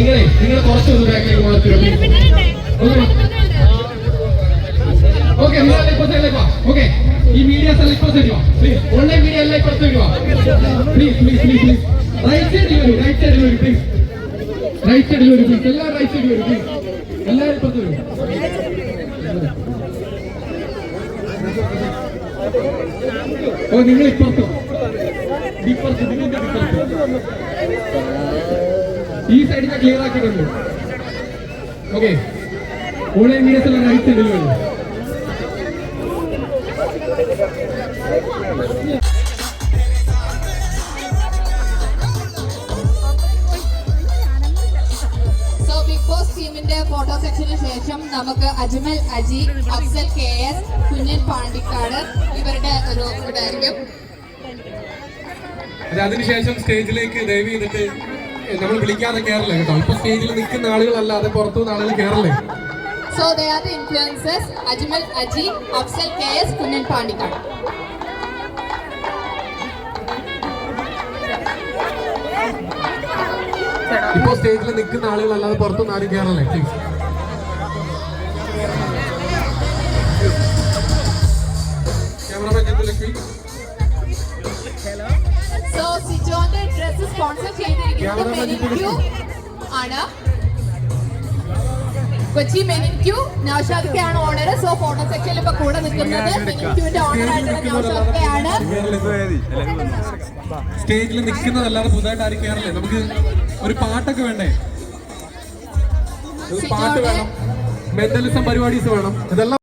നിങ്ങളെ നിങ്ങൾ കുറച്ച് ഒന്ന് ബാക്കിലേക്ക് മാറ്റി ഓക്കെ നിങ്ങൾ ഇപ്പൊ സൈഡിലേക്ക് വാ ഓക്കെ ഈ മീഡിയാസ് എല്ലാം ഇപ്പൊ സൈഡിൽ വാ പ്ലീസ് ഓൺലൈൻ മീഡിയ എല്ലാം ഇപ്പൊ സൈഡിൽ വാ please please please please right സൈഡിൽ വരും റൈറ്റ് സൈഡിൽ വരും പ്ലീസ് റൈറ്റ് സൈഡിൽ വരും പ്ലീസ് എല്ലാവരും റൈറ്റ് സൈഡിൽ വരും പ്ലീസ് എല്ലാവരും ഇപ്പുറത്ത് വരൂ ഓ നിങ്ങൾ ഇപ്പുറത്ത് ഇപ്പുറത്ത് നിങ്ങളുടെ ഇപ്പുറത്ത് ഈ സൈഡിൽ ക്ലിയർ ആക്കിയിട്ടുണ്ട് ഓക്കെ ഓൺലൈൻ മീഡിയസ് എല്ലാം റൈറ്റ് സൈഡിൽ വരും സോ ബിഗ് ബോസ് ടീമിന്റെ ഫോട്ടോ സെക്ഷന് ശേഷം നമുക്ക് അജ്മൽ അജി അഫ്സൽ കെ എസ് കുഞ്ഞൻ പാണ്ടിക്കാട് ഇവരുടെ ഒരു ഇതായിരിക്കും അത് അതിനുശേഷം സ്റ്റേജിലേക്ക് ദയവ് ചെയ്തിട്ട് നമ്മൾ വിളിക്കാതെ കയറില്ല കേട്ടോ? ഇപ്പൊ സ്റ്റേജിൽ നിൽക്കുന്ന ആളുകളല്ലാതെ പുറത്തുനിന്ന് ആളുകൾ കയറില്ലേ so they are the influencers Ajmal Aji Afsal K S Kunjan Pandikkad. ഇപ്പോ സ്റ്റേജിൽ നിൽക്കുന്ന ആളുകളല്ലാതെ പുറത്തുനിന്ന് ആരും കയറല്ലേ പ്ലീസ് ക്യാമറമാൻ സോ സിജോന്റെ ഡ്രസ് സ്പോൺസർ ചെയ്തിരിക്കുന്നത് മെനിക്യൂ ആണ്. കൊച്ചി മെനിക്യൂ നൗഷാദ് ഓണർ സോ ഫോട്ടോ സെക്ഷനിൽ ഇപ്പൊ കൂടെ നിൽക്കുന്നത് മെനിക്യൂവിന്റെ ഓണർ ആയിട്ടുള്ള നൗഷാദ് ആണ് സ്റ്റേജിൽ നിൽക്കുന്നതല്ലാതെ പുതുതായിട്ട് ആരും കയറില്ലേ നമുക്ക് ഒരു പാട്ടൊക്കെ വേണ്ടേ? ഒരു പാട്ട് വേണം. മെന്റലിസം പരിപാടീസ് വേണം. ഇതെല്ലാം